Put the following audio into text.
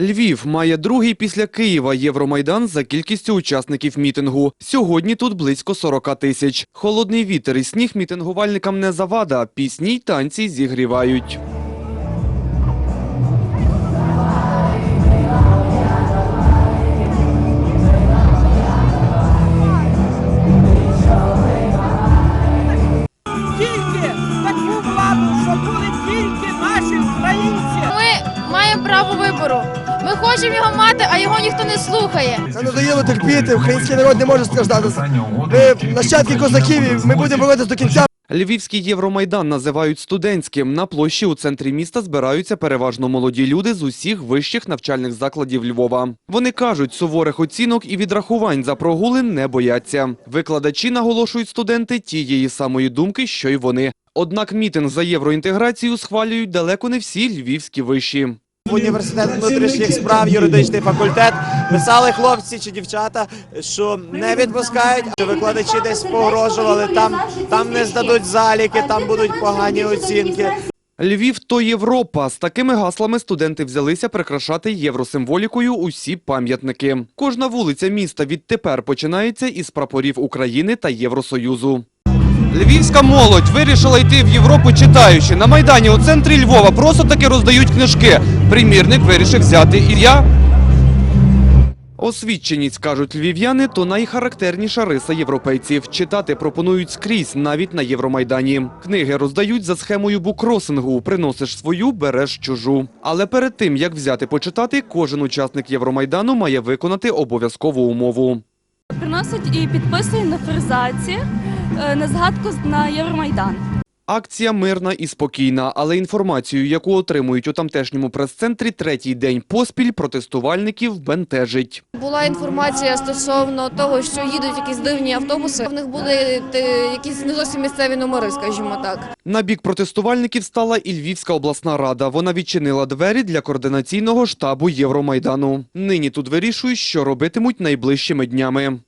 Львів має другий після Києва Євромайдан за кількістю учасників мітингу. Сьогодні тут близько 40 тисяч. Холодний вітер і сніг мітингувальникам не завада, пісні й танці зігрівають. Право вибору. Ми хочемо його мати, а його ніхто не слухає. Це надоїло терпіти, український народ не може страждати. Ми нащадки козаків, ми будемо боротися до кінця. Львівський Євромайдан називають студентським. На площі у центрі міста збираються переважно молоді люди з усіх вищих навчальних закладів Львова. Вони кажуть, суворих оцінок і відрахувань за прогули не бояться. Викладачі, наголошують студенти, тієї самої думки, що й вони. Однак мітинг за євроінтеграцію схвалюють далеко не всі львівські виші. В університет внутрішніх справ, юридичний факультет писали хлопці чи дівчата, що не відпускають, що викладачі десь погрожували, там, там не здадуть заліки, там будуть погані оцінки. Львів то Європа. З такими гаслами студенти взялися прикрашати євросимволікою усі пам'ятники. Кожна вулиця міста відтепер починається із прапорів України та Євросоюзу. Львівська молодь вирішила йти в Європу читаючи. На Майдані у центрі Львова просто таки роздають книжки. Примірник вирішив взяти і я. Освіченість, кажуть львів'яни, то найхарактерніша риса європейців. Читати пропонують скрізь, навіть на Євромайдані. Книги роздають за схемою букросингу. Приносиш свою, береш чужу. Але перед тим, як взяти почитати, кожен учасник Євромайдану має виконати обов'язкову умову. приносить і підписує на фризаці е, на згадку на Євромайдан. Акція мирна і спокійна, але інформацію, яку отримують у тамтешньому прес-центрі третій день поспіль, протестувальників бентежить. Була інформація стосовно того, що їдуть якісь дивні автобуси. В них були е, якісь не зовсім місцеві номери, скажімо так. На бік протестувальників стала і Львівська обласна рада. Вона відчинила двері для координаційного штабу Євромайдану. Нині тут вирішують, що робитимуть найближчими днями.